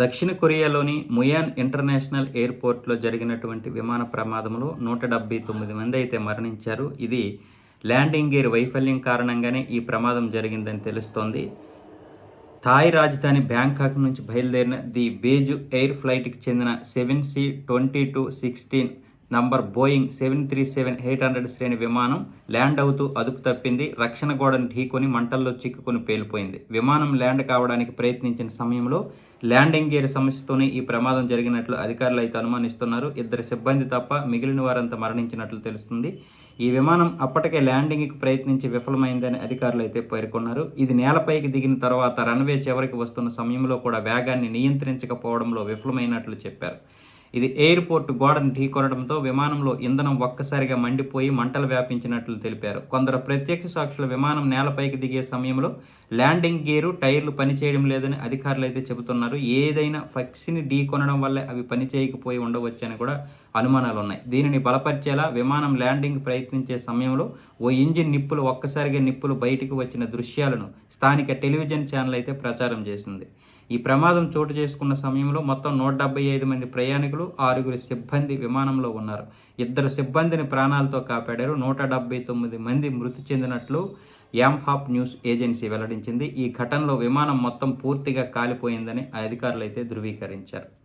దక్షిణ కొరియాలోని ముయాన్ ఇంటర్నేషనల్ ఎయిర్పోర్ట్లో జరిగినటువంటి విమాన ప్రమాదంలో నూట డెబ్బై తొమ్మిది మంది అయితే మరణించారు. ఇది ల్యాండింగ్ గేర్ వైఫల్యం కారణంగానే ఈ ప్రమాదం జరిగిందని తెలుస్తోంది. థాయ్ రాజధాని బ్యాంకాక్ నుంచి బయలుదేరిన ది బేజు ఎయిర్ ఫ్లైట్కి చెందిన seven C twenty two sixteen number Boeing seven three seven eight hundred శ్రేణి విమానం ల్యాండ్ అవుతూ అదుపు తప్పింది. రక్షణ గోడను ఢీకొని మంటల్లో చిక్కుకొని పేలిపోయింది. విమానం ల్యాండ్ కావడానికి ప్రయత్నించిన సమయంలో ల్యాండింగ్ గేర్ సమస్యతోనే ఈ ప్రమాదం జరిగినట్లు అధికారులు అయితే అనుమానిస్తున్నారు. ఇద్దరు సిబ్బంది తప్ప మిగిలిన వారంతా మరణించినట్లు తెలుస్తుంది. ఈ విమానం అప్పటికే ల్యాండింగ్కి ప్రయత్నించి విఫలమైందని అధికారులు అయితే పేర్కొన్నారు. ఇది నేలపైకి దిగిన తర్వాత రన్వే చివరికి వస్తున్న సమయంలో కూడా వేగాన్ని నియంత్రించకపోవడంలో విఫలమైనట్లు చెప్పారు. ఇది ఎయిర్పోర్ట్ గోడను ఢీకొనడంతో విమానంలో ఇంధనం ఒక్కసారిగా మండిపోయి మంటలు వ్యాపించినట్లు తెలిపారు. కొందరు ప్రత్యక్ష సాక్షుల విమానం నేలపైకి దిగే సమయంలో ల్యాండింగ్ గేరు టైర్లు పనిచేయడం లేదని అధికారులు అయితే చెబుతున్నారు. ఏదైనా ఫ్లెక్సీని ఢీకొనడం వల్లే అవి పనిచేయకపోయి ఉండవచ్చని కూడా అనుమానాలు ఉన్నాయి దీనిని బలపరిచేలా విమానం ల్యాండింగ్ ప్రయత్నించే సమయంలో ఓ ఇంజిన్ నిప్పులు ఒక్కసారిగా నిప్పులు బయటికి వచ్చిన దృశ్యాలను స్థానిక టెలివిజన్ ఛానల్ అయితే ప్రచారం చేసింది. ఈ ప్రమాదం చోటు చేసుకున్న సమయంలో మొత్తం నూట డెబ్బై ఐదు మంది ప్రయాణికులు ఆరుగురు సిబ్బంది విమానంలో ఉన్నారు. ఇద్దరు సిబ్బందిని ప్రాణాలతో కాపాడారు. నూట డెబ్బై తొమ్మిది మంది మృతి చెందినట్లు యామ్హాప్ న్యూస్ ఏజెన్సీ వెల్లడించింది. ఈ ఘటనలో విమానం మొత్తం పూర్తిగా కాలిపోయిందని అధికారులు అయితే ధృవీకరించారు.